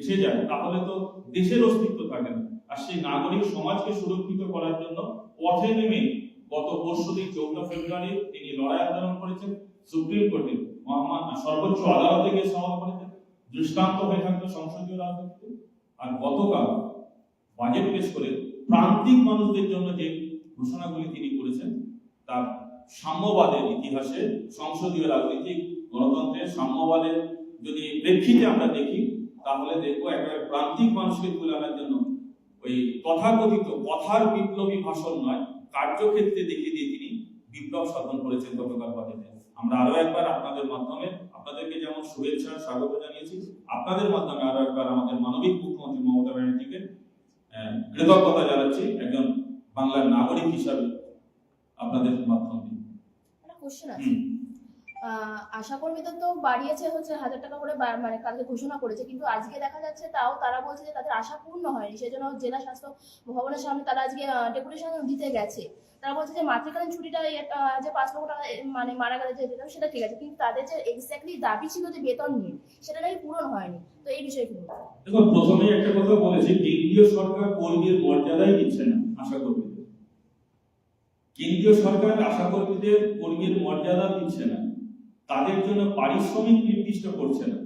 এসে যায়, তাহলে তো দেশের অস্তিত্ব থাকে না। আর সেই নাগরিক সমাজকে সুরক্ষিত করার জন্য পথে নেমে গত পরশু দিন চৌঠা ফেব্রুয়ারি তিনি লড়াই আন্দোলন করেছেন, সুপ্রিম কোর্টে। সর্বোচ্চ আদালতে গিয়ে সওয়াল করেছেন। দৃষ্টান্ত হয়ে থাকল সংসদীয় রাজনীতিতে। আর গতকাল বাজেট পেশ করে প্রান্তিক মানুষদের জন্য যে ঘোষণাগুলি তিনি করেছেন, তার সাম্যবাদের ইতিহাসে সংসদীয় রাজনীতি গণতন্ত্রের সাম্যবাদের যদি প্রেক্ষিতে আমরা দেখি তাহলে দেখব একেবারে প্রান্তিক মানুষকে তুলে আনার জন্য ওই তথাকথিত কথার বিপ্লবী ভাষণ নয় কার্যক্ষেত্রে দেখিয়ে দিয়ে তিনি বিপ্লব সাধন করেছেন গতকাল বাজেটে। আমরা আরও একবার আপনাদের মাধ্যমে আপনাদেরকে যেমন শুভেচ্ছা স্বাগত জানিয়েছি আপনাদের মাধ্যমে আরও একবার আমাদের মানবিক মুখ্যমন্ত্রী মমতা ব্যানার্জিকে কৃতজ্ঞতা জানাচ্ছি একজন বাংলার নাগরিক হিসাবে আপনাদের মাধ্যমে। কোশ্চেন আছে। হুম। আহ, আশা কর্মীদের তো বাড়িয়েছে হচ্ছে হাজার টাকা করে মানে কালকে ঘোষণা করেছে কিন্তু আজকে দেখা যাচ্ছে তাও তারা বলছে যে তাদের আশা পূর্ণ হয়নি সেজন্য জেলা স্বাস্থ্য ভবনের সামনে তারা আজকে ডেপুটেশন দিতে গেছে। তারা বলছে যে মাতৃকালীন ছুটিটা যে পাঁচ লক্ষ টাকা মানে মারা গেলে যে সেটা ঠিক আছে কিন্তু তাদের যে এক্স্যাক্টলি দাবি ছিল যে বেতন নিয়ে সেটা নাকি পূরণ হয়নি। তো এই বিষয়ে কি দেখুন প্রথমেই একটা কথা বলেছি কেন্দ্রীয় সরকার কর্মীর মর্যাদাই দিচ্ছে না আশা কর্মীদের কেন্দ্রীয় সরকার আশা কর্মীদের কর্মীর মর্যাদা দিচ্ছে না। তাদের জন্য পারিশ্রমিক নির্দিষ্ট করছে না।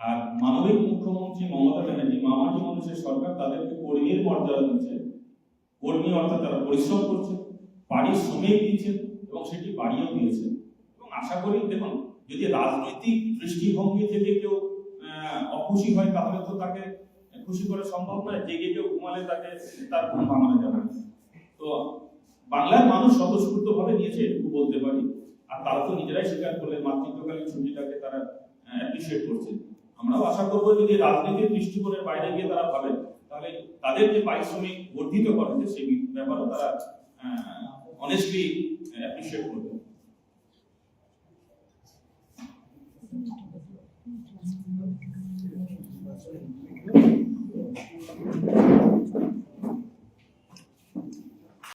আর মানবিক মুখ্যমন্ত্রী মমতা ব্যানার্জি মামাটি মানুষের সরকার তাদেরকে কর্মীর মর্যাদা দিচ্ছে। কর্মী অর্থাৎ তারা পরিশ্রম করছে, পারিশ্রমিক দিচ্ছে এবং সেটি বাড়িয়েও দিয়েছে। এবং আশা করি, দেখুন, যদি রাজনৈতিক দৃষ্টিভঙ্গি থেকে কেউ অখুশি হয়, তাহলে তো তাকে খুশি করা সম্ভব নয়। জেগে কেউ ঘুমালে তাকে তার ঘুম ভাঙানো যাবে তো বাংলার মানুষ স্বতঃস্ফূর্ত ভাবে নিয়েছে এটুকু বলতে পারি নিজেরাই স্বীকার করলেন, মাতৃত্বকালীন ছুটিটাকে তারা অ্যাপ্রিসিয়েট করছে আমরাও আশা করব যদি রাজনীতির দৃষ্টিকোণের বাইরে গিয়ে তারা ভাবে তাহলে তাদের যে পারিশ্রমিক বর্ধিত করা হচ্ছে, সেই ব্যাপারেও তারা অনেস্টলি অ্যাপ্রিসিয়েট করবে